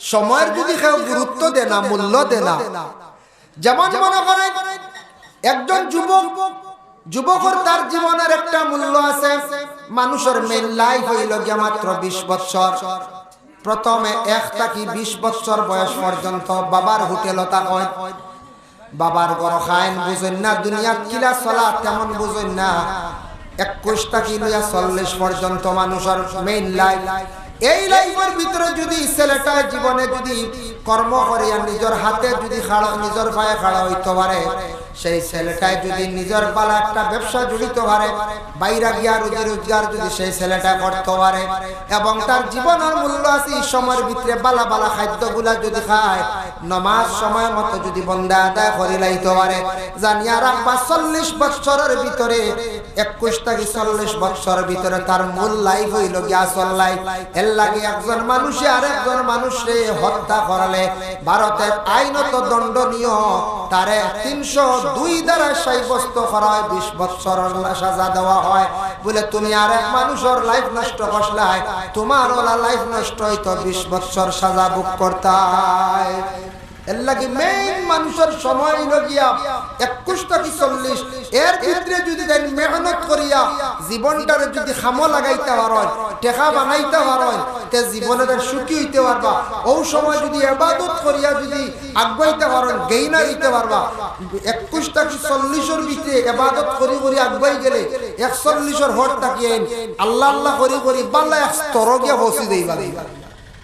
সময়ের যদি কেউ গুরুত্ব দে না, মূল্য দে না। যেমন মনে করে একজন যুবক, যুবকর তার জীবনের একটা মূল্য আছে, মানুষের মেন লাইফ হইল গিয়া মাত্র বিশ বছর। প্রথমে এক থাকি বিশ বছর বয়স পর্যন্ত বাবার হোটেলতা হয়। বাবার গড় খাইন বুঝেন না দুনিয়াত কিলা চলা তেমন বুঝেন না। একুশ থাকি লইয়া চল্লিশ পর্যন্ত মানুষের মেইন লাইফ এই লাইফের ভিতরে যদি ছেলেটা জীবনে যদি কর্ম করিয়া নিজের হাতে যদি খাড়া নিজের পায়ে খাড়া হইতে পারে সেই ছেলেটাই যদি নিজের পালা একটা ব্যবসা জড়িত পারে বাইরা গিয়া রুজি রোজগার যদি সেই ছেলেটা করতে পারে, এবং তার জীবনের মূল্য আছে এই সময়ের ভিতরে বালা বালা খাদ্যগুলা যদি খায়, নমাজ সময় মতো যদি বন্ধা আদায় করে লাইতে পারে, জানিয়া রাখবা চল্লিশ বৎসরের ভিতরে, একুশ থেকে চল্লিশ বৎসরের ভিতরে তার মূল লাইফ হইল গিয়া আসল লাইফ এর লাগে একজন মানুষে আর একজন মানুষে হত্যা করালে, ভারতের আইনত দণ্ডনীয় তারে তিনশো দুই দ্বারা সাব্যস্ত করা হয় বিশ বৎসর সাজা দেওয়া হয়। বলে, তুমি আর এক মানুষের লাইফ নষ্ট করলাই। তোমার ওলা লাইফ নষ্ট হইতো বিশ বৎসর সাজা বুক করতাই। এর লাগি মেইন মানুষের সময় হইল গিয়া একুশ থেকে চল্লিশ। এর ভিতরে যদি তাই মেহনত করিয়া জীবনটারে যদি খামো লাগাইতে পারেন টেকা বানাইতে পারেন তে জীবনে তার সুখী হইতে পারবা। ও সময় যদি এবাদত করিয়া যদি আগুয়াইতে পারেন, গেইনা দিতে পারবা। একুশ থেকে চল্লিশের ভিতরে এবাদত করি করি আগুয়াই গেলে একচল্লিশের হর তাকিয়ে আল্লাহ আল্লাহ করি করি, বাল্লা এক স্তর গিয়া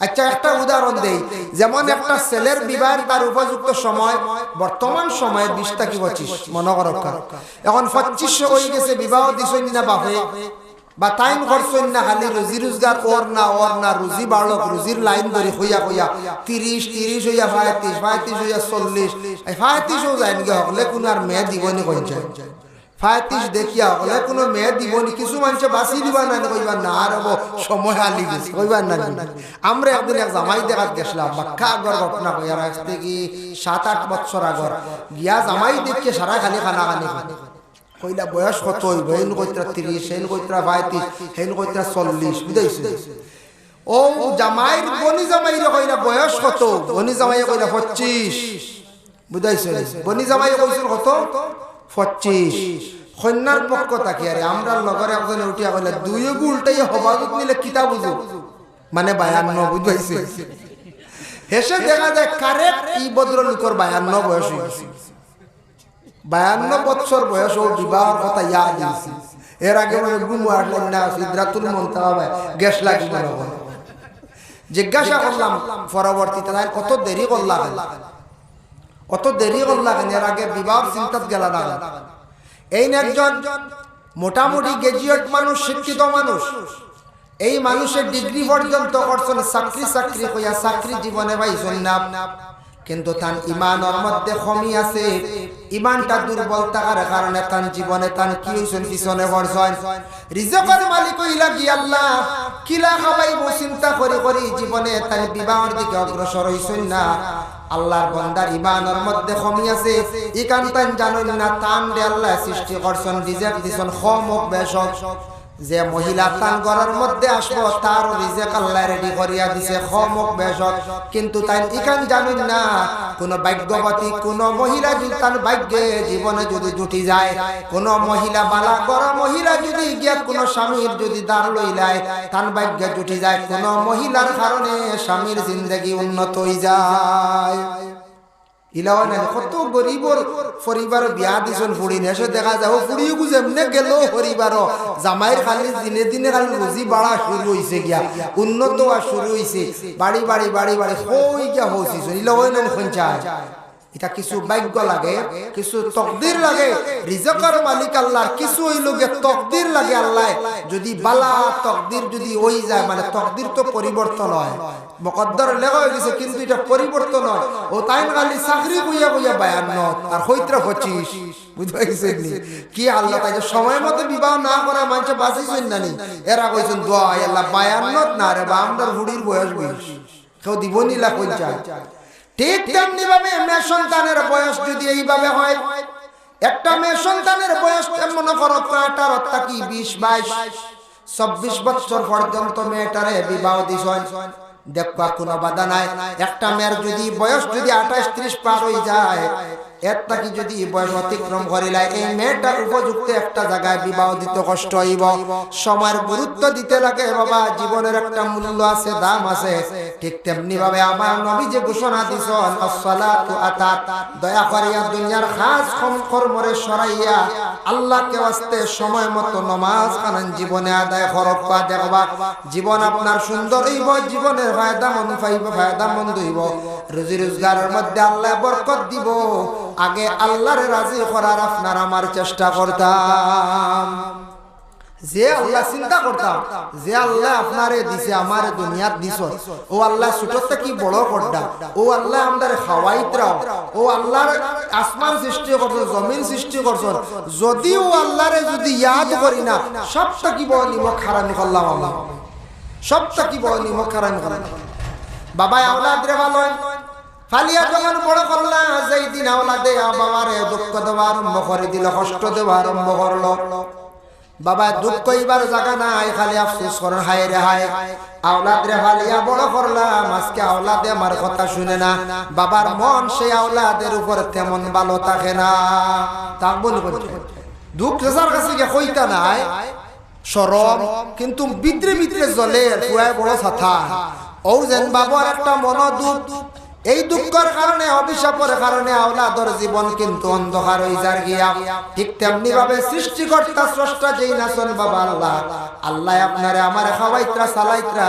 আচ্ছা একটা উদাহরণ দেই। যেমন একটা ছেলের বিবাহের তার উপযুক্ত সময় বর্তমান সময়ে বিশ কি পঁচিশ? মনে এখন পঁচিশশো হয়ে গেছে বিবাহ দিছই না বাপে। বা টাইম করছেন না খালি রুজি রোজগার ওর না ওর না রুজি বাড়ক রুজির লাইন ধরে হইয়া হইয়া তিরিশ তিরিশ হইয়া পঁয়ত্রিশ পঁয়ত্রিশ হইয়া চল্লিশ। পঁয়ত্রিশও যায় নাকি হলে কোনো আর মেয়ে দিবনি কইছে ফায়াতিস দেখিয়া হলে কোনো মেয়ে দিবনি, কিছু মানুষে বাঁচি দিবা না কইবা না আর সময় হালি গেছে কইবা না আমরা একদিন এক জামাই দেখাত গেছিলাম বাক্কা আগর ঘটনা কইয়া রাখতে কি, সাত, আট বছর আগর। গিয়া জামাই দেখে সারা খালি খানা খানি কইলা। বয়স কত হইব? হেন কইত্রা তিরিশ হেন কইত্রা পঁয়ত্রিশ হেন কইত্রা চল্লিশ, বুঝাইছে? ও জামাইর বনি জামাই কইলা, বয়স কত? বনি জামাই কইলা পঁচিশ। বুঝাইছে? বনি জামাই কইছিল কত? পঁচিশ। কন্যার পক্ষ তাকি আরে আমরা লগরে একজনে উঠিয়া কইলে দুইও উল্টাই হবাজত নিলে কিতা বুঝু মানে বায়ান্ন বুঝাইছে হেসে দেখা যায় কারেক্ট ই ভদ্র লোকর বায়ান্ন বয়স হয়েছে বায়ান্ন বছর বয়স ও বিবাহর কথা ইয়া দিয়েছে এর আগে মানে গুমু আসলেন না সিদ্ধাতুল মন্তাবা গ্যাস লাগি মনে জিজ্ঞাসা করলাম, পরবর্তীতে কত দেরি করলাম অত দেরি করলাম এর আগে বিবাহ চিন্তাত গেলা না এই একজন মোটামুটি গ্রাজুয়েট মানুষ, শিক্ষিত মানুষ। এই মানুষের ডিগ্রি পর্যন্ত করছেন চাকরি চাকরি কইয়া চাকরি জীবনে পাইছেন না কিন্তু তান ইমানের মধ্যে কমি আছে। ইমানটা দুর্বল থাকার কারণে তান জীবনে তান কি হইছেন পিছনে পড়ছেন রিজকের মালিক হইলা কি আল্লাহ, কিলা খাবাইব চিন্তা করি করি জীবনে তান বিবাহের দিকে অগ্রসর হইছেন না। আল্লাহর বন্দার ইমানের মধ্যে কমি আছে। ইকান জানেন জানুন না তান দে আল্লাহ সৃষ্টি করছেন রিজেক্ট দিছেন খমক বেশক যে মহিলা তান ঘরের মধ্যে আসব, তার রিজেক আল্লাহ রেডি করিয়া দিছে খমক বেশক। কিন্তু তাই ইকান জানুন না, কোন ভাগ্যবতী, কোন মহিলা যদি তার ভাগ্যে জীবনে যদি জুটি যায়, কোন মহিলা বালা করা মহিলা যদি গিয়া কোন স্বামীর যদি দাঁড় লইলায় তার ভাগ্যে জুটি যায়, কোন মহিলার কারণে স্বামীর জিন্দগি উন্নত হয়ে যায়। ইলাও না কত গরিবর পরিবার বিয়া দেখা যায়, ও ফুড়িও এমনি গেল পরিবার খালি দিনে দিনে খালি রুজি বাড়া শুরু হইছে গিয়া, উন্নত শুরু হইছে বাড়ি বাড়ি বাড়ি বাড়ি হই গিয়া হইছিস ইলাও না খঞ্চায়। এটা কিছু ভাগ্য লাগে, কিছু তকদির লাগে। রিজকের মালিক আল্লাহর কিছু ওই লোকে তকদির লাগে আল্লাহ। যদি বালা তকদির যদি ওই যায় মানে তকদির তো পরিবর্তন হয়। মকদ্দর লেখা হয়ে গেছে, কিন্তু এটা পরিবর্তন হয়। ও তাই খালি চাকরি কইয়া কইয়া বায়ান্ন, আর হইত্রা পারছেন কি আল্লাহ তাই সময় মতো বিবাহ না করা মানুষ বাঁচিছেন না নি? এরা কইছেন, দোয়া আল্লাহ, বায়ান্নত না রে বা আমরার হুড়ির বয়স কেউ দিব নিলা কই চায়। ঠিক তেমনি ভাবে মেয়ে সন্তানের বয়স যদি এইভাবে হয়, একটা মেয়ে সন্তানের বয়স মনে করো আঠারো থাকি বিশ, বাইশ? চব্বিশ বছর পর্যন্ত মেয়েটারে বিবাহ দিস দেখবা কোনো বাধা নাই। একটা মেয়ের যদি বয়স যদি আঠাশ, ত্রিশ পার হয়ে যায় এর থাকি যদি বয়স অতিক্রম করিলাই এই মেয়েটার উপযুক্ত একটা জায়গায় বিবাহ দিতে কষ্ট হইব? সময়ের গুরুত্ব দিতে লাগে, বাবা। জীবনের একটা মূল্য আছে, দাম আছে। ঠিক তেমনি ভাবে আমার নবী যে ঘোষণা দিছন, আসসালাতু আতাত দয়া করিয়া দুনিয়ার খাস কর্মরে সরাইয়া আল্লাহকে ওয়াস্তে সময় মতো নমাজ কানান, জীবনে আদায় খরচ পা দেখবা জীবন আপনার সুন্দর হইব, জীবনের ফায়দা মন পাইব ফায়দা মন হইব। রুজি রোজগারের মধ্যে আল্লাহ বরকত দিব। আগে আল্লাহর রাজি করার আপনার আমার চেষ্টা করতাম। যে আল্লাহ চিন্তা করতাম, যে আল্লাহ আপনারে দিছে, আমার দুনিয়ার দিছ। ও আল্লাহ ছোটতে কি বড় করতা ও আল্লাহ আমাদের খাওয়াইতরাও ও আল্লাহর আসমান সৃষ্টি করছ, জমিন সৃষ্টি করছ। যদি ও আল্লাহরে যদি ইয়াদ করি না সবটা কি বড় নিমক খারামি করলাম আল্লাহ সবটা কি বড় নিমক খারামি করলাম বাবা আওলাদ রে ভালো ফালিয়া যখন বড় করলা, যেই দিন আওলাদে বাবারে দুঃখ দেওয়া আরম্ভ করে দিল, কষ্ট দেওয়া আরম্ভ করল। বাবা, দুঃখ কইবার জায়গা নাই, খালি আফসোস করেন হায় রে হায়। আওলাদ রে ফালিয়া বড় করলাম আজকে আওলাদে আমার কথা শুনে না। বাবার মন সেই আওলাদের উপর তেমন ভালো থাকে না। তা বলি দুঃখ চেষার কাছে কইতা নাই, সরম, কিন্তু বিদ্রে বিদ্রে জলে পুরাই বড় ছাথা ও যেন বাবার একটা মন দুঃখ এই দুঃখের কারণে, অভিশাপের কারণে আওলাদর জীবন কিন্তু অন্ধকার হয়ে যার গিয়া। ঠিক তেমনি ভাবে সৃষ্টিকর্তা, স্রষ্টা যেই নাচন বাবা আল্লাহ আল্লাহ আপনারে আমার খাওয়াইত্রা সালাইত্রা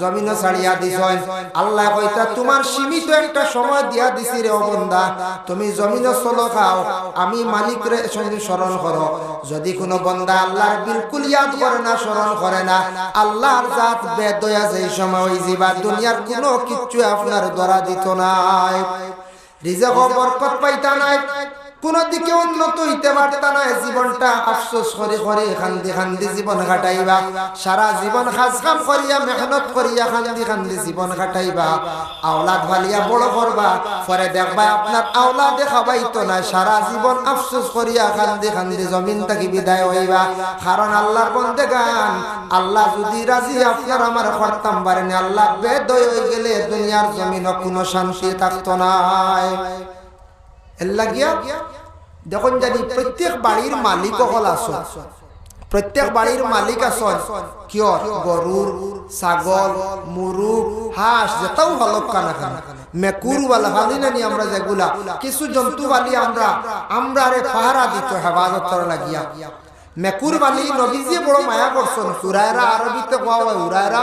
জমিনও ছাড়িয়া দিছেন। আল্লাহ কইতা, তোমার সীমিত একটা সময় দিয়া দিছি রে অবন্দা তুমি জমিনও চলো, খাও। আমি মালিক রে সঙ্গে স্মরণ করো। যদি কোনো বন্দা আল্লাহর বিলকুল ইয়াদ করে না, স্মরণ করে না, আল্লাহর জাত বেদয়া যেই সময় ওই জীবা দুনিয়ার কোনো কিচ্ছু আপনার দ্বারা দিত নাই। রিজক বরকত পাইতা নাই। কোন উন্নত হইতে পারতা না জীবনটা আফসোস করে করে খান্দি খান্দি জীবন কাটাইবা। সারা জীবন কাম করিয়া, মেহনত করিয়া খান্দি খান্দি জীবন কাটাইবা। আওলাদ ভালিয়া বড় করবা, পরে দেখবা আপনার না সারা জীবন আফসোস করিয়া খান্দি খান্দি জমিন থাকি বিদায় হইবা। কারণ আল্লাহর বন্দে গান আল্লাহ যদি রাজি, আপনার আমার করতাম পারেনি আল্লাহ বেদয় হয়ে গেলে দুনিয়ার জমিন কোনো শান্তি থাকতো নাই। দেখুন জানি প্রত্যেক বাড়ির মালিক হল আস প্রত্যেক বাড়ির মালিক আছেন কিয় গরুর, ছাগল মুরু হাঁস যেটাও হলক কানা কানা, মেকুর ওয়ালা ভালি নানি আমরা যেগুলা, কিছু জন্তু বালি আমরা আমরা রে পাহারা দিত হেফাজত লাগিয়া। মেকুর বালি নবীজি বড় মায়া সুরায়রা আরবিতে কোয়া হয়, উরায়রা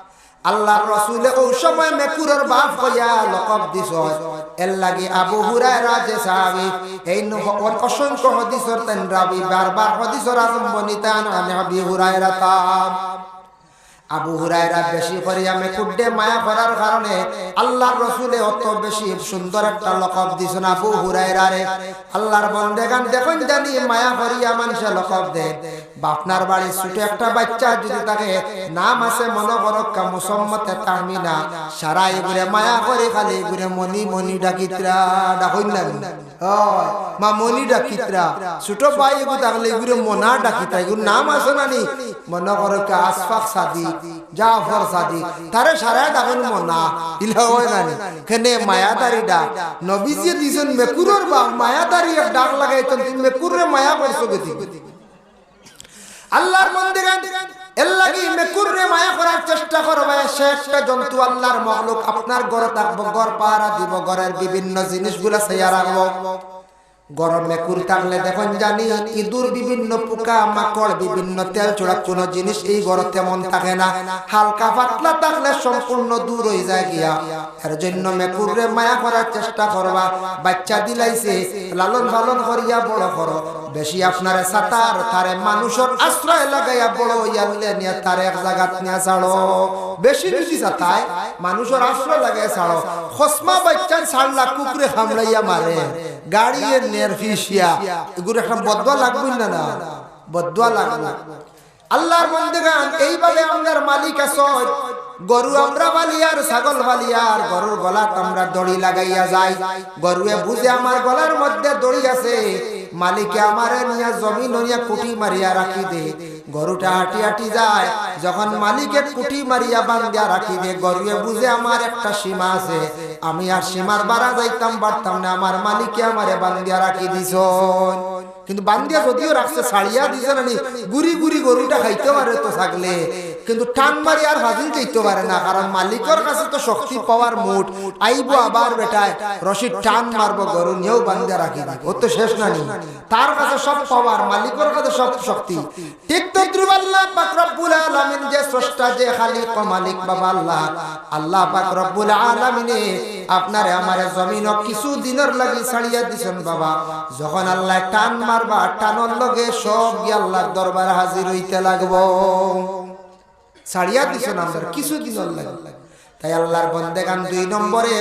আল্লাহর রসুলে ওই সময় মেকুরের বাপ হইয়া লকব দিছ। এর লাগি আবু হুরায়রা যে সাহাবী, এই অসংখ্য হদিসর তেন রাবি, বারবার হদিসর আরম্ভনিতান আমি আবি হুরায়রা তাম। আবু হুরায়রা বেশি করিয়া মেকুড্ডে মায়া করার কারণে আল্লাহর রসুলে অত বেশি সুন্দর একটা লকব দিছেন আবু হুরায়রা রে। আল্লাহর বন্দেগান দেখুন জানি মায়া করিয়া মানুষে লকব বাপনার বাড়ি ছোট একটা বাচ্চা যদি তাকে নাম আছে মনোবরক্কা মুসম্মতে তাহমিনা সারা এগুরে মায়া করে খালি এগুরে মনি মনি ডাকিত্রা, ডাকুন না মা মনি ডাকিত্রা, ছোট ভাই থাকলে এগুরে মনা ডাকিত্রা এগুর নাম আছে না নি মনে করো আশফাক সাদি জাফর সাদি তারে সারা ডাকুন মনা ইলা হয় না নি কেনে মায়াদারি ডাক নবীজি দিছেন মেকুরর বা মায়াদারি ডাক লাগাইতেন মেকুরে মায়া করছ গতি আল্লাহর মন্দিরে এল্লাগি লাগি মেকুরে মায়া করার চেষ্টা করবে সে একটা জন্তু আল্লাহর মখলুক, আপনার ঘরে থাকব, ঘর পাহারা দিব, ঘরের বিভিন্ন জিনিসগুলো সেয়া রাখব গরম মেকুর থাকলে দেখুন জানি ইঁদুর বিভিন্ন পোকা, মাকড়, বিভিন্ন তেল চোড়া কোন জিনিস এই ঘর তেমন থাকে না। হালকা পাতলা থাকলে সম্পূর্ণ দূর হয়ে যায় গিয়া। এর জন্য মেকুরে মায়া করার চেষ্টা করবা। বাচ্চা দিলাইছে, লালন পালন করিয়া বড় করো। বেশি আপনার সাতার, তারে মানুষের আশ্রয় লাগাইয়া বড় ইয়ালে নিয়ে তার এক জায়গাত নিয়ে ছাড়ো। বেশি বেশি সাতায়, মানুষের আশ্রয় লাগাই ছাড়ো। খসমা বাচ্চা ছাড়লা কুকুরে হামড়াইয়া মারে। গাড়ি নের ফিসিয়া, এগুলো একটা বদয়া লাগবে না না? বদয়া লাগবে। আল্লাহর বন্দেগান এইভাবে আমাদের মালিক আছে গরু আমরা বালিয়ার ছাগল বালিয়ার গরুর গলাত আমরা দড়ি লাগাইয়া যাই। গরুয়ে বুঝে আমার গলার মধ্যে দড়ি আছে। মালিকে আমারে নিয়া জমি নিয়া কুটি মারিয়া রাখি দে। গরুটা হাঁটি হাঁটি যায়। যখন মালিকের কুটি মারিয়া বান্ধিয়া রাখি দে গরুয়ে বুঝে আমার একটা সীমা আছে। আমি আর সীমার বাড়া যাইতাম পারতাম না। আমার মালিকে আমারে বান্ধিয়া রাখি দিছ কিন্তু বান্ধিয়া যদিও রাখছে ছাড়িয়া দিছে নি, গুড়ি গুড়ি গরুটা খাইতে পারে তো থাকলে। কিন্তু টান মারি আর হাজির চাইতে পারে না, কারণ মালিকের কাছে তো শক্তি পাওয়ার মুঠ। আইবো আবার বেটায় রশি টান মারবো, গরু নিয়েও বান্ধিয়া রাখি ও তো শেষ না নি তার কাছে সব পাওয়ার, মালিকের কাছে সব শক্তি। ঠিক তো আল্লাহ পাক রব্বুল আলামিন যে স্রষ্টা, যে খালিক ও মালিক বাবা আল্লাহ। আল্লাহ পাক রব্বুল আলামিনে আপনারে আমারে জমিন কিছু দিনের লাগি ছাড়িয়া দিছেন বাবা। যখন আল্লাহ টান মারবা, টানর লগে সব গিয়ে আল্লাহর দরবারে হাজির হইতে লাগবো। ছাড়িয়া দিছেন আমাদের, কিছু দিন লাগে তাই আল্লাহর বন্দেগান দুই নম্বরে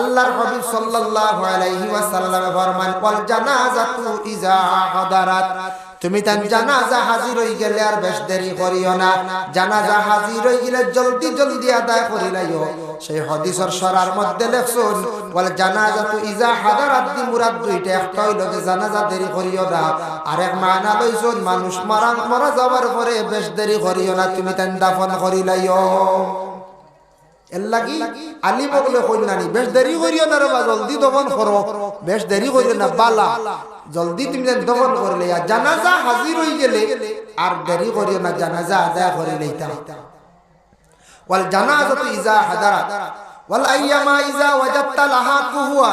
আল্লাহর হাবিব সাল্লাল্লাহু আলাইহি ওয়াসাল্লাম ফরমান, ওয়াল জানাজাতু ইজা হাদারাত তুমি তান জানাজা হাজির হই গেলে আর বেশ দেরি করিও না। জানাজা হাজির হই গেলে জলদি জলদি আদায় করিলাইও সেই হাদিসের সরার মধ্যে লেখছুন, ওয়াল জানাজাতু ইজা হাদারাত দি মুরাদ দুইটা একটা হইল যে জানাজা দেরি করিও না। আরেক মানা লইছুন, মানুষ মারা মারা যাবার পরে বেশ দেরি করিও না, তুমি তান দাফন করিলাইও এর লাগি আলি বগলে কন্যানি, বেশ দেরি করিও না রে বা জলদি দমন করো। বেশ দেরি করিও না, বালা। জলদি তুমি দমন করলে আর জানাজা হাজির হয়ে গেলে আর দেরি করিও না, জানাজা আদায় করে লইতা ওয়াল জানাজাতু ইজা হাদারাত, ওয়াল আইয়ামা ইজা ওয়াজাত্তা লাহা কুহুয়া।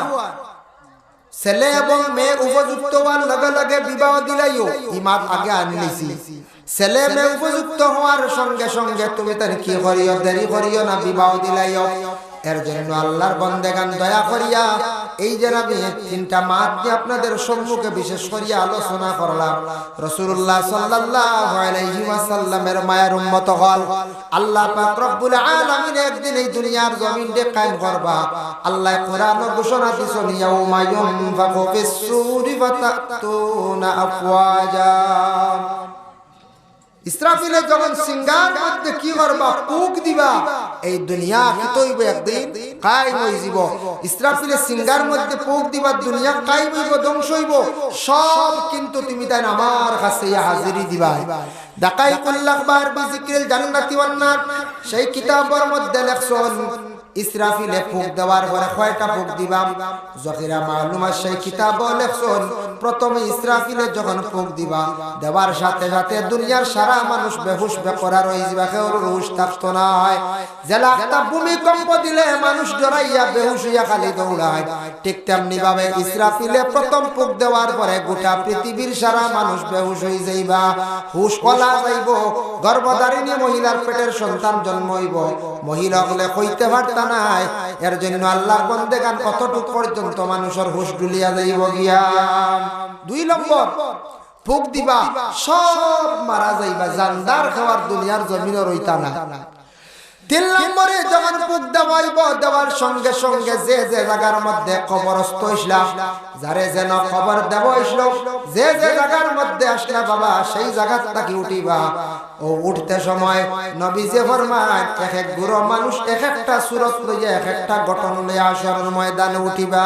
ছেলে এবং মেয়ে উপযুক্ত হওয়ার লগে লগে বিবাহ দিলাইও, ইমাম আগে আনি নিছি ছেলে মেয়ে উপযুক্ত হওয়ার সঙ্গে সঙ্গে তুমি তার কি করিও, দেরি করিও না, বিবাহ দিলাইও। এর জন্য আল্লাহর বন্দেগান দয়া করিয়া এই যে আমি তিনটা মাত দিয়ে আপনাদের সম্মুখে বিশেষ করিয়া আলোচনা করলাম। রসুল্লাহ আলাইহি মায়ের উম্মত হল, আল্লাহ রব্বুল একদিন এই দুনিয়ার কায়েম করবা। আল্লাহ কোরআন ঘোষণা আফওয়াজা। ইসরাফিলে যখন সিঙ্গার মধ্যে কি করবা? পুক দিবা। এই দুনিয়া কি তৈব একদিন? কাই হইব ইসরাফিলে সিঙ্গার মধ্যে পুক দিবা দুনিয়া কাই হইব, ধ্বংস হইব। সব কিন্তু তুমি তাই আমার কাছে হাজিরি দিবা দাকাই কুল্লাখবার বিজিক্রিল জান্নাতি ওয়ান্নার। সেই কিতাবের মধ্যে লেখছন ইসরাফিলে ফুক দেওয়ার পরে কয়টা ফুক দিবাম? জখিরা মালুমা সেই কিতাব লেখছন প্রথমে ইসরাফিলে যখন ফুক দিবা দেওয়ার সাথে সাথে দুনিয়ার সারা মানুষ বেহুশ বেকরার হয়ে যাবে কেউ রুশ থাকতো না। হয় জেলা একটা ভূমিকম্প দিলে মানুষ জড়াইয়া বেহুশ হইয়া খালি দৌড়ায়। ঠিক তেমনি ভাবে ইসরাফিলে প্রথম ফুক দেওয়ার পরে গোটা পৃথিবীর সারা মানুষ বেহুশ হয়ে যাইবা হুশ কলা যাইব গর্ভধারিণী মহিলার পেটের সন্তান জন্ম হইব মহিলা হলে কইতে পারতা নাই। এর জন্য আল্লাহ বন্দে গান কতটুক পর্যন্ত মানুষের হুশ ডুলিয়া যাইব গিয়া? দুই নম্বর, ফুক দিবা, সব মারা যাইবা, জানদার খাওয়ার দুনিয়ার জমিনের রইতা না। তিন নম্বরে যখন বুক দেওয়াইব দেওয়ার সঙ্গে সঙ্গে যে যে জায়গার মধ্যে খবরস্থ ইসলাম যারে যেন খবর দেব ইসলাম যে যে জায়গার মধ্যে আসলা বাবা, সেই জায়গার তাকে উঠিবা। ও উঠতে সময় নবী যে ফরমান এক এক গুরু মানুষ এক একটা সুরত লইয়া এক একটা গঠন লইয়া আসরের ময়দানে উঠিবা।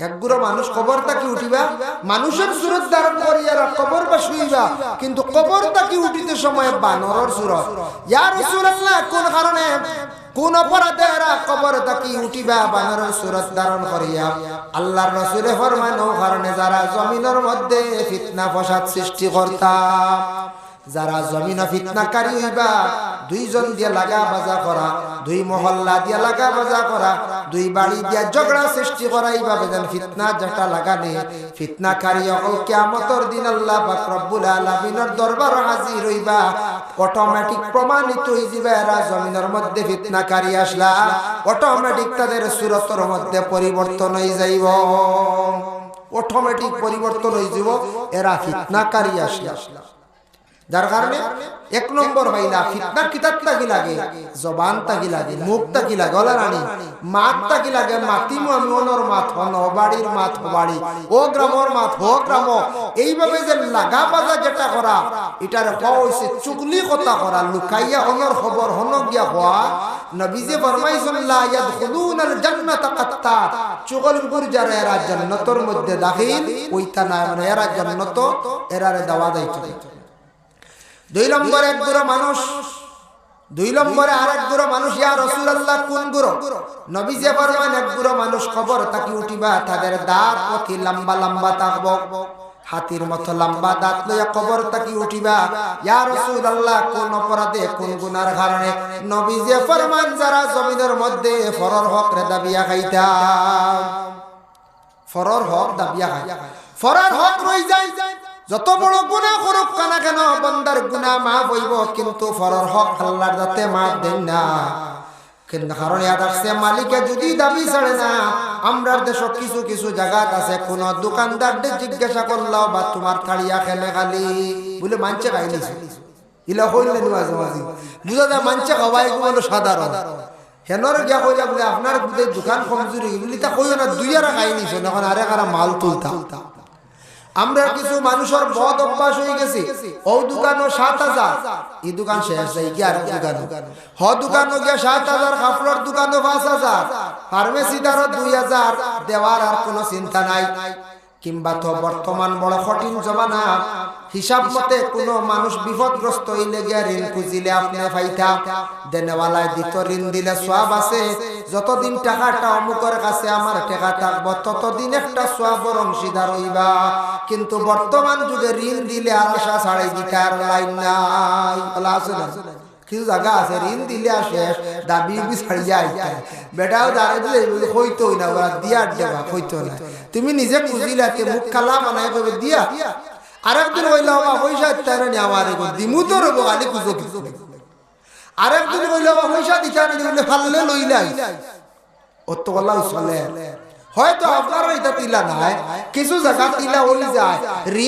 একগুলো মানুষ উঠিবা, মানুষের সুরত ধারণ কবর বা শুইবা, কিন্তু উঠিতে সময় বানরের সুরত। ইয়ার রাসূলুল্লাহ, কোন কারণে? কোন অপরাধে কবর তাকি উঠিবা, বানরের সুরত ধারণ করিয়া। আল্লাহর রাসূলে ফরমান কারণে যারা জমিনের মধ্যে ফিতনা, ফসাদ সৃষ্টি করতা। যারা জমিন ফিতনাকারী হইবা দুইজন দিয়ে লাগা বাজা করা, দুই মহল্লা দিয়ে লাগা বাজা করা, দুই বাড়ি দিয়া ঝগড়া সৃষ্টি করা এইভাবে যেন ফিতনা যেটা লাগানে ফিতনাকারী অকল কিয়ামতর দিন আল্লাহ পাক রব্বুল আলামিনের দরবার হাজির হইবা। অটোমেটিক প্রমাণিত হই দিবা এরা জমিনের মধ্যে ফিতনাকারী আসলা। অটোমেটিক তাদের সুরতর মধ্যে পরিবর্তন হয়ে যাইব। অটোমেটিক পরিবর্তন হয়ে যাব এরা ফিতনাকারী আসলা। যার কারণে এক নম্বর হইলা, ফিতনা কিতাব তাকি লাগে? জবান তাকি লাগে? মুখ তাকি লাগে? ওলা রানী, মাত তাকি লাগে? মাতি আমি অনর মাত হন বাড়ির মাত বাড়ি। ও গ্রামর মাত হো গ্রাম। এইভাবে যে লাগা বাজা যেটা করা, এটার হওয়া হইছে চুগলি কথা করা, লুকাইয়া অনর খবর হন গিয়া হওয়া। নবীজে ফরমাইছেন, লা ইয়াদখুলুনাল জান্নাতা কাত্তা। চুগলপুর যারা এরা জান্নাতের মধ্যে দাখিল, ওইটা না মানে এরা জান্নাত, এরারে দাওয়া দাইতো দুই নম্বরে এক গুরো মানুষ। দুই নম্বরে আর এক গুরো মানুষ, ইয়া রসুল্লাহ কোন গুরো নবী যে ফরমান, এক গুরো মানুষ খবর তাকি উঠিবা, তাদের দাঁত অতি লম্বা লম্বা থাকব হাতির মতো লম্বা দাঁত লইয়া কবর তাকি উঠিবা। ইয়া রাসূলুল্লাহ, কোন অপরাধে, কোন গুনার কারণে? নবী যে ফরমান, যারা জমিনের মধ্যে ফরর হক রে দাবিয়া খাইতা। ফরর হক দাবিয়া খাই ফরর হক রই যায়। যত বড় গুণা করুক কানা কেন, বন্দার গুণা মাফ হইব, কিন্তু ফরর হক আল্লাহর যাতে মাফ দেন না। কিন্তু কারণ ইয়াদ আসছে, মালিকে যদি দাবি ছাড়ে না আমরা দেশ কিছু কিছু জায়গাত আছে, কোন দোকানদারদের জিজ্ঞাসা করলাও, বা তোমার থাড়িয়া খেলে খালি বলে মানছে খাইলি ইলা হইলেন মাঝে মাঝে বুঝা যায় মানছে খাওয়াই গুলো সাধারণ। হেনর গিয়া কইলা বলে, আপনার দোকান কমজোরি বলি তা কইও না, দুই আর খাই নিছ এখন আরে কারা মাল তুলতা। আমরা কিছু মানুষের বদ অভ্যাস হয়ে গেছি। ও দোকান ও সাত হাজার। এই দোকান শেষ যাই কি আর দোকান হ দোকানও গিয়া সাত হাজার কাপড়ের ও পাঁচ হাজার। ফার্মেসি দ্বারা দুই হাজার। দেওয়ার আর কোনো চিন্তা নাই। কিংবা তো বর্তমান বড় কঠিন জমানা, হিসাব মতে কোনো মানুষ বিপদগ্রস্ত হইলে গিয়া ঋণ খুঁজিলে আপনি ফাইতা দেনেওয়ালায় দিত ঋণ দিলে সব আছে, যতদিন টাকাটা অমুকের কাছে আমার টাকা থাকব, ততদিন একটা সবর অংশীদার হইবা। কিন্তু বর্তমান যুগে ঋণ দিলে আর আশা ছাড়াই দিকার লাইন নাই। আছে না কিছু জায়গা আছে, ঋণ দিলে আসে, দাবি ছাড়িয়া আইতা? বেটাও দাঁড়াই দিলে হইতো না ওরা দেবা হইতো না। তুমি নিজে খুঁজিলা তে মুখ কালা বানাই কবে দিয়া। আরেকদিন কইলা বাবা পয়সা তাই না আমার দিমু তো রব খালি খুঁজো কিছু আরেকদিন কইলা বাবা পয়সা দিলে ফাললে লইলাই। অত গলা চলে হয়তো আপনার এটা তিলা নাই, কিছু জায়গা তিলা হই যায়।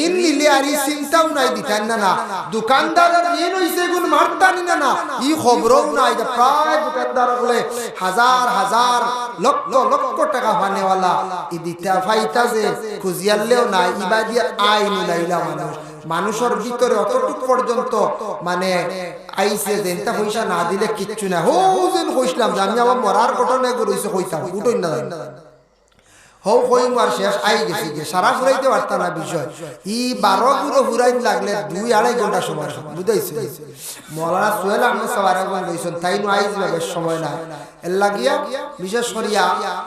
ঋণ নিলে আর ই চিন্তাও নাই, দিতেন না না। দোকানদার ঋণ হইছে গুণ মারতানি না না। ই খবরও নাই যে প্রায় দোকানদার বলে, হাজার হাজার, লক্ষ লক্ষ টাকা ফানেওয়ালা ই দিতা ফাইতা যে, খুঁজিয়ালেও নাই ইবা দিয়ে আইন লাইলা মানুষ। মানুষের ভিতরে অতটুক পর্যন্ত মানে আইসে যে এটা পয়সা না দিলে কিচ্ছু না হো যেন কইছিলাম যে, আমি আমার মরার ঘটনা রইছে কইতাম। উঠই না হও কইম আর শেষ আই গেছি গে সারা ফুরাইতে না বিষয় ই বারো লাগলে দুই আড়াই ঘণ্টা সময় বুঝাইছে? মৌলানা সোহেল আহমেদ সাহেব আরেকবার গেছেন তাই নয় আইজ বেশ সময় না এর বিশেষ করিয়া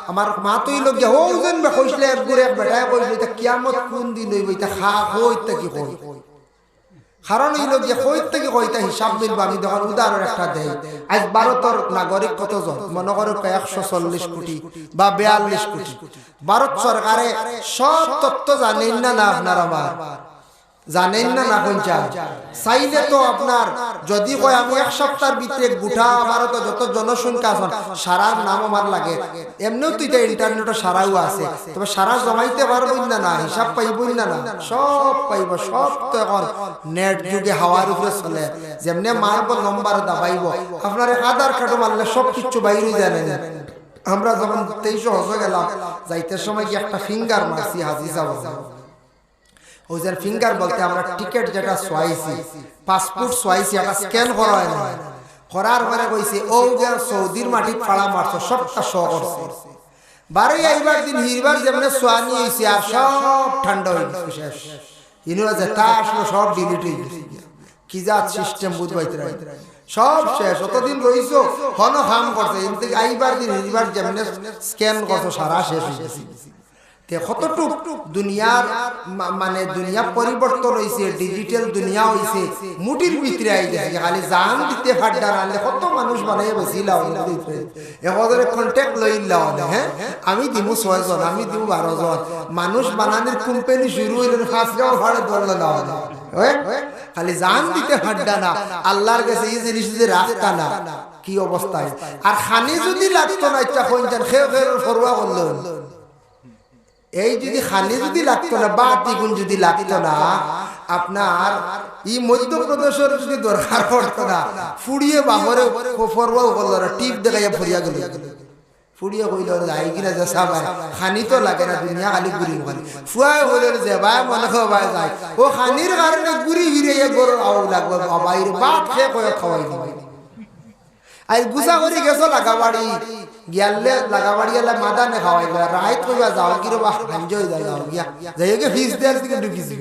আমার মা তুই লগিয়া হৌ যেন কইসলে এক গুড়ে এক বেটায় কইসলে কিয়ামত কোন দিন হইব, এটা খা হইতে কি কই কারণ হইল যে কই থেকে হিসাব মিলব আমি দেখুন উদাহরণ একটা দেই। আজ ভারতের নাগরিক কতজন? মনে করো একশো চল্লিশ কোটি বা বিয়াল্লিশ কোটি। ভারত সরকারে সব তথ্য জানেন না না আপনার আমার? জানেন না না পঞ্চা চাইলে তো আপনার, যদি কয় আমি এক সপ্তাহের ভিতরে গোটা ভারত যত জনসংখ্যা আছেন সারার নাম আমার লাগে। এমনিও তো এটা ইন্টারনেটে সারাও আছে। তবে সারা জমাইতে পারবই না না, হিসাব পাইবই না না। সব পাইব, সব তো এখন নেট যুগে হাওয়ার উপরে চলে। যেমনি মারব নম্বর দাবাইব। আপনার আধার কার্ড মারলে সব কিছু বাইরে জানেন আমরা যখন তেইশ হজে গেলাম, যাইতে সময় কি একটা ফিঙ্গার মারছি হাজি যাব ওইজার ফিঙ্গার বলতে আমরা টিকিট যেটা সোয়াইছি পাসপোর্ট সোয়াইছি একটা স্ক্যান করা হয় না করার পরে কইছে, ও যে সৌদির মাটি ফাড়া মারছো, সবটা শো করছে। বারে এইবার দিন হিরবার যেমন সোয়ানি হয়েছে আর সব ঠান্ডা হয়ে গেছে, শেষ। ইনু আছে তা আসলো সব ডিলিট হয়ে গেছে। কি যা সিস্টেম বুঝবাইতে সব শেষ, অতদিন রইছো হন হাম করছে। আইবার দিন হিরবার যেমন স্ক্যান করছ, সারা শেষ হয়ে গেছে। মানে মানুষ হ্যাঁ? আমি বারো জন মানুষ বানানোর কোম্পানি শুরু খালি জান দিতে ফাড্ডা না আল্লাহর কাছে এই জিনিস যদি না, কি অবস্থায়? আর খানি যদি লাগতো না, ইচ্ছা করল। এই যদি খালি যদি লাগতো না বা দ্বিগুণ যদি লাগতো না আপনার এই মধ্যপ্রদেশের যদি দরকার পড়তো না ফুড়িয়ে বাহরে ফরওয়াও করল না টিপ দেখাইয়া ফুরিয়া গেল। ফুড়িয়ে কইল যাই কিনা যে সাবাই খানি তো লাগে না দুনিয়া খালি ঘুরি খালি ফুয়াই হইল যে ভাই মনে খাওয়াই যায় ও খানির কারণে ঘুরি ঘিরে গরুর আও লাগবে বাবাইর বাপ খেয়ে কয়ে খাওয়াই দিবে আই গুসা করে গেছো লাগাবাড়ি গিয়ালে লাগাবাড়ি এলা মাদা নে খাওয়াই গেল। রাইত কইবা যাও কি রে বাহ হাঞ্জ হই যাও গিয়া। যাই ফিস দেয়ার থেকে ঢুকিছি।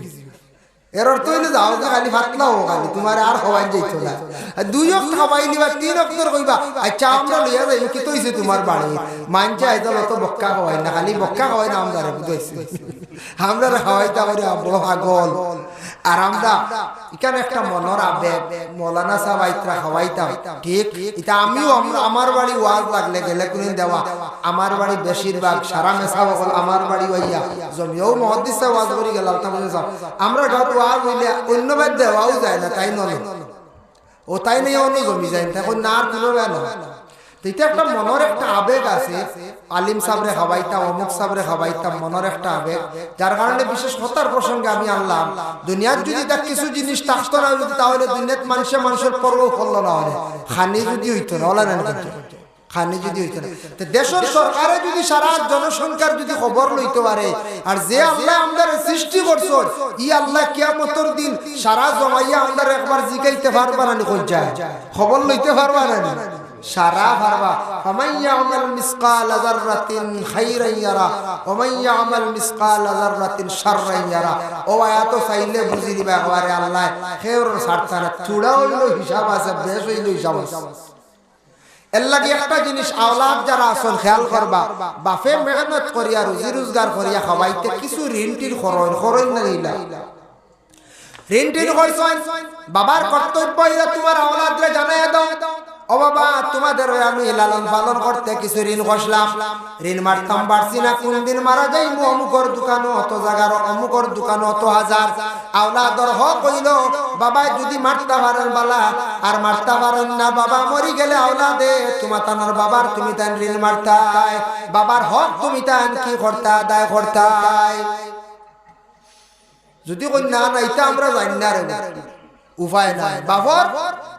এর অর্থ হইলে যাও গে খালি ভাত লাও খালি, তোমার আর খাওয়াই যাইতো না। দুই অক্ট খাওয়াই নিবা, তিন অক্টর কইবা আচ্ছা আমরা লইয়া যাই কি তো হইছে তোমার বাড়ি? মানছে আইতো তো বক্কা খাওয়াই না, খালি বক্কা খাওয়াই না, আমরা বুঝাইছি আমরা খাওয়াইতা পারি বড় পাগল। আর আমরা এখানে একটা মনের আবেগ, মৌলানা সাহেব আইত্রা খাওয়াইতাম। ঠিক, এটা আমিও, আমরা- আমার বাড়ি ওয়াজ লাগলে গেলে কোনদিন দেওয়া। আমার বাড়ি বেশিরভাগ সারা বকল আমার বাড়ি হইয়া জমিও মহাদিস ওয়াজ করি গেলাম তা আমরা দেওয়াও যায় না, তাই নয় ও তাই অন্য জমি যায় না তখন না এটা একটা মনের একটা আবেগ আছে। আলিম সাবরে খাওয়াইতাম অমুক সাবরে মনের একটা আবেগ। যার কারণে বিশেষ কথার প্রসঙ্গে আমি আনলাম দুনিয়ার যদি কিছু জিনিস থাকতো না তাহলে দুনিয়াত মানুষে মানুষের পর্ব করল না হলে। খানি যদি হইতো না না খানি যদি হইতো না। তো দেশের সরকারে যদি সারা জনসংখ্যার যদি খবর লইতে পারে আর যে আল্লাহ আমাদের সৃষ্টি করছ ই আল্লাহ কিয়ামতর দিন সারা জমাইয়া আমাদের একবার জিগাইতে পারবা না কই যায়। খবর লইতে পারবা না? সারা পারবা। ফামান ইয়ামাল মিসকাল যাররাতিন খাইরান ইয়ারা ওয়া মান ইয়ামাল মিসকাল যাররাতিন শাররান ইয়ারা। ও আয়াত চাইলে বুঝি দিবা একবারে আল্লাহ খেওর সারতা না চুড়া হইল হিসাব আছে বেশ হইল হিসাব আছে। এর লাগে একটা জিনিস আওলাদ যারা আসল খেয়াল করবা, বাপে মেহনত করিয়া, রুজি রোজগার করিয়া খাওয়াইতে কিছু ঋণ টির খরচ খরচ না। নিলা ঋণ টির কইছেন বাবার কর্তব্য তোমার আওলাদরে জানাই দাও। ও বাবা তোমাদের আমি লালন পালন করতে কিছু ঋণ কষলাম ঋণ মারতাম পারছি মারা যাই মু অমুকর দোকানো অত জায়গার অমুকর দোকানো অত হাজার। আওলাদর হ কইল বাবা যদি মারতা পারেন বালা, আর মারতা পারেন না, বাবা মরি গেলে আওলাদে। তোমার তানোর বাবার তুমি তান ঋণ মারতাই, বাবার হক তুমি তান কি করতা দায় করতাই। যদি কই না না আমরা জানি না উপায় নাই। বাবার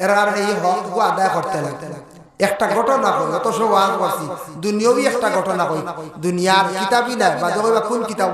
এর এই হক আদায় করতে লাগতে একটা ঘটনা কই অত সব ওয়াজ করছি। একটা ঘটনা কই। দুনিয়ার কিতাবই নাই বা কোন কিতাব